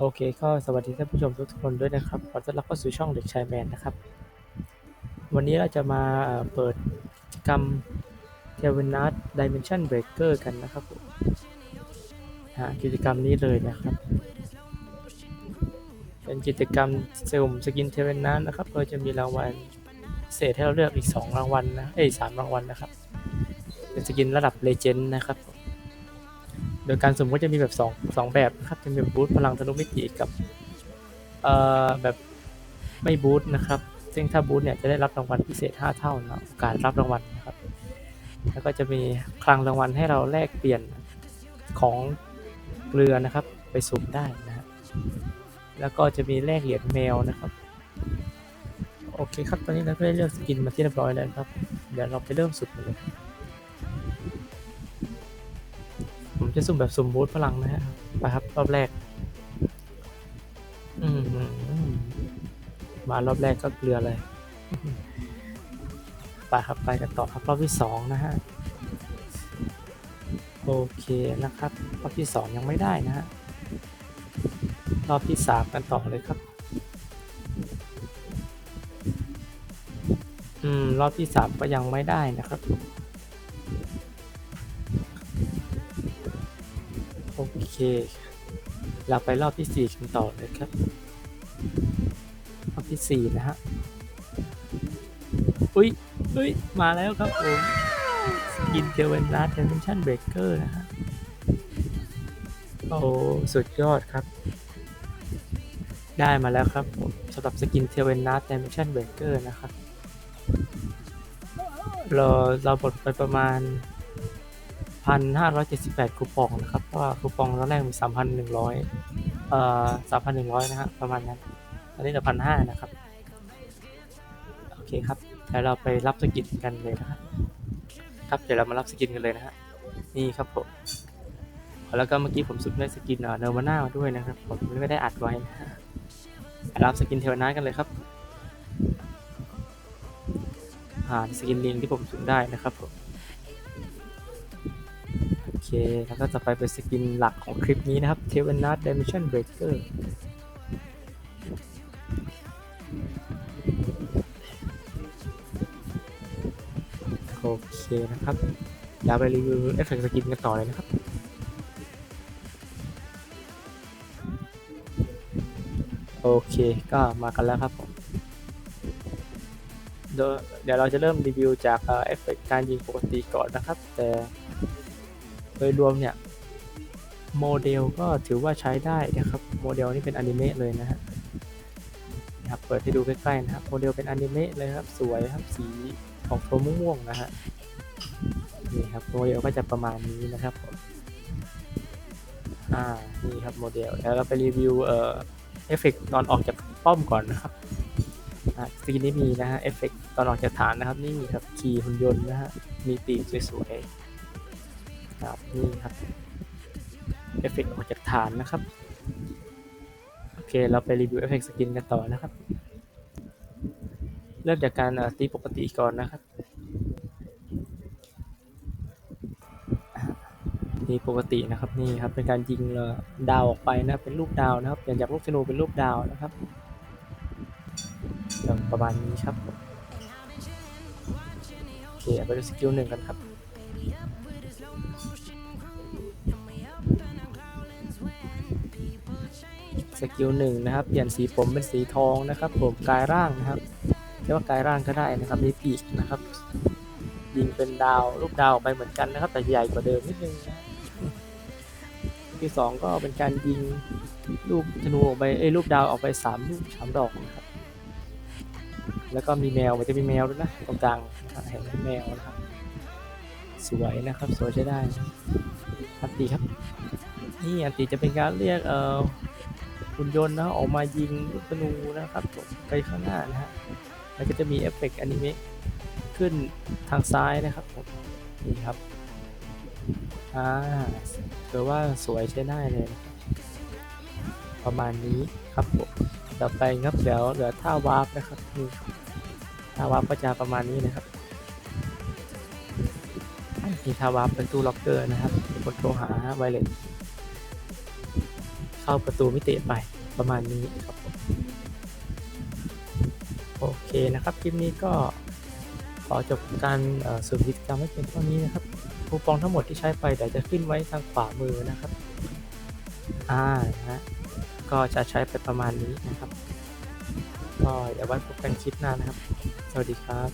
โอเคก็สวัสดีท่านผู้ชมทุกคนด้วยนะครับขอต้อนรับเข้าสู่ช่องเด็กชายแมนนะครับ วันนี้เราจะมาเปิดกิจกรรม t e l v e n a t Dimension Breaker กันนะครับผมอ่ากิจกรรมนี้เลยนะครับ เป็นกิจกรรมสุ่มสกินเทเวนนัทนะครับโดยจะมีรางวัลเศษให้เราเลือกอีก 2 รางวัลนะเอ้ยสามรางวัลนะครับ เป็นสกินระดับเลเจนด์นะครับ โดยการสุ่มก็จะมีแบบ2 2แบบนะครับจะมีแบบบูทพลังทะลุมิติกับเอ่อแบบไม่บูทนะครับ ซึ่งถ้าบูทเนี่ยจะได้รับรางวัลพิเศษ 5 เท่านะโอกาสรับรางวัลนะครับ แล้วก็จะมีคลังรางวัลให้เราแลกเปลี่ยนของเกลือนะครับ ไปสุ่มได้นะฮะแล้วก็จะมีแลกเหรียญแมวนะครับโอเคครับตอนนี้เราก็ได้เลือกสกินมาที่เรียบร้อยแล้วครับ เดี๋ยวเราไปเริ่มสุ่มเลย ผมจะสุ่มแบบสุ่มบูทพลังนะฮะไปครับรอบแรกมมารอบแรกก็เกลือเลยไปครับไปกันต่อครับรอบที่สองนะฮะโอเคนะครับ รอบที่สองยังไม่ได้นะฮะรอบที่สามกันต่อเลยครับอืมรอบที่สามก็ยังไม่ได้นะครับ โอเค เราไปรอบที่สี่กันต่อเลยครับ รอบที่สี่นะฮะ อุ้ยอุ้ยมาแล้วครับผมสกินเทเวนลัสเทนชั่นเบรกเกอร์นะฮะ โอ้ สุดยอดครับ ได้มาแล้วครับผมสำหรับสกินเทเวนนัท i ด e n ชั่นเบรกเกอร์นะครับราเราบดไปประมาณ 1,578 คูปองนะครับเพราะว่าคูปองตอนแรกมี 3,100 เอ่อ 3,100 นะฮะประมาณนั้นอันนี้เหลือ1,500 นะครับ โอเคครับเดี๋ยวเราไปรับสกินกันเลยนะครับครับเดี๋ยวเรามารับสกินกันเลยนะฮะนี่ครับผมแล้วก็เมื่อกี้ผมสุดได้สกินเนอร์มาน่ามาด้วยนะครับผมไม่ได้อัดไว้นะฮะรับสกินเทวนากันเลยครับผ่านสกินลิงที่ผมสุ่มได้นะครับผม เคแล้วก็จะไปเป็นสกินหลักของคลิปนี้นะครับเทวนาด Dimension Breaker โอเคนะครับเดี๋ยวไปรีวิวเอฟเฟกต์สกินกันต่อเลยนะครับโอเคก็มากันแล้วครับผมเดี๋ยวเราจะเริ่มรีวิวจากเอฟเฟกต์การยิงปกติก่อนนะครับ แต่ โดยรวมเนี่ยโมเดลก็ถือว่าใช้ได้นะครับโมเดลนี่เป็นอนิเมะเลยนะฮะนะครับเปิดให้ดูใกล้ๆนะครับโมเดลเป็นอนิเมะเลยครับสวยครับสีของโทนม่วงๆนะฮะนี่ครับโมเดลก็จะประมาณนี้นะครับผมอ่านี่ครับโมเดลแล้วเราไปรีวิวเอ่อเอฟเฟกตอนออกจากป้อมก่อนนะครับอ่าสกินนี้มีนะฮะเอฟเฟกตอนออกจากฐานนะครับนี่ครับขี่หุ่นยนต์นะฮะมีปีกสวยๆ ครับนี่ครับเอฟเฟกออกจากฐานนะครับ โอเค เราไปรีวิวเอฟเฟกสกินกันต่อนะครับ เริ่มจากการตีปกติก่อนนะครับตีปกตินะครับนี่ครับเป็นการยิงเดาวออกไปนะเป็นลูกดาวนะครับเปลี่ยนจากลูกธนูเป็นลูกดาวนะครับประมาณนี้ครับโอเคไปดูสกิลหนึ่งกันครับ สกิลหนึ่งนะครับ เปลี่ยนสีผมเป็นสีทองนะครับ ผมกายร่างนะครับเรียกว่ากายร่างก็ได้นะครับมีปีกนะครับยิงเป็นดาวลูกดาวออกไปเหมือนกันนะครับ แต่ใหญ่กว่าเดิมนิดนึงที่สองก็เป็นการยิงลูกธนูออกไปเอ้ลูกดาวออกไปสามลูกสามดอกนะครับ แล้วก็มีแมวมันจะมีแมวด้วยนะตรงกลางนะครับเห็นแมวนะครับ สวยนะครับสวยใช้ได้อันตีครับนี่อันตีจะเป็นการเรียกเอ่อ หุ่นยนต์นะออกมายิงลูกธนูนะครับไปข้างหน้านะฮะแล้วก็จะมีเอฟเฟกต์อนิเมะขึ้นทางซ้ายนะครับผมนี่ครับอ่าถือว่าสวยใช้ได้เลย ประมาณนี้ครับผมต่อไปครับเดี๋ยวเหลือท่าวาร์ปนะครับนี่ท่าวาร์ปก็จะประมาณนี้นะครับมีท่าวาร์ปเป็นตู้ล็อกเกอร์นะครับกดโทรหาไวเลส เข้าประตูมิติไปประมาณนี้ครับผมโอเคนะครับคลิปนี้ก็ขอจบการเอ่อสุ่มกิจกรรมไว้เพียงเท่านี้นะครับคูปองทั้งหมดที่ใช้ไปเดี๋ยวจะขึ้นไว้ทางขวามือนะครับอ่านะฮะก็จะใช้ไปประมาณนี้นะครับ ก็เดี๋ยวไว้พบกันคลิปหน้านะครับ สวัสดีครับ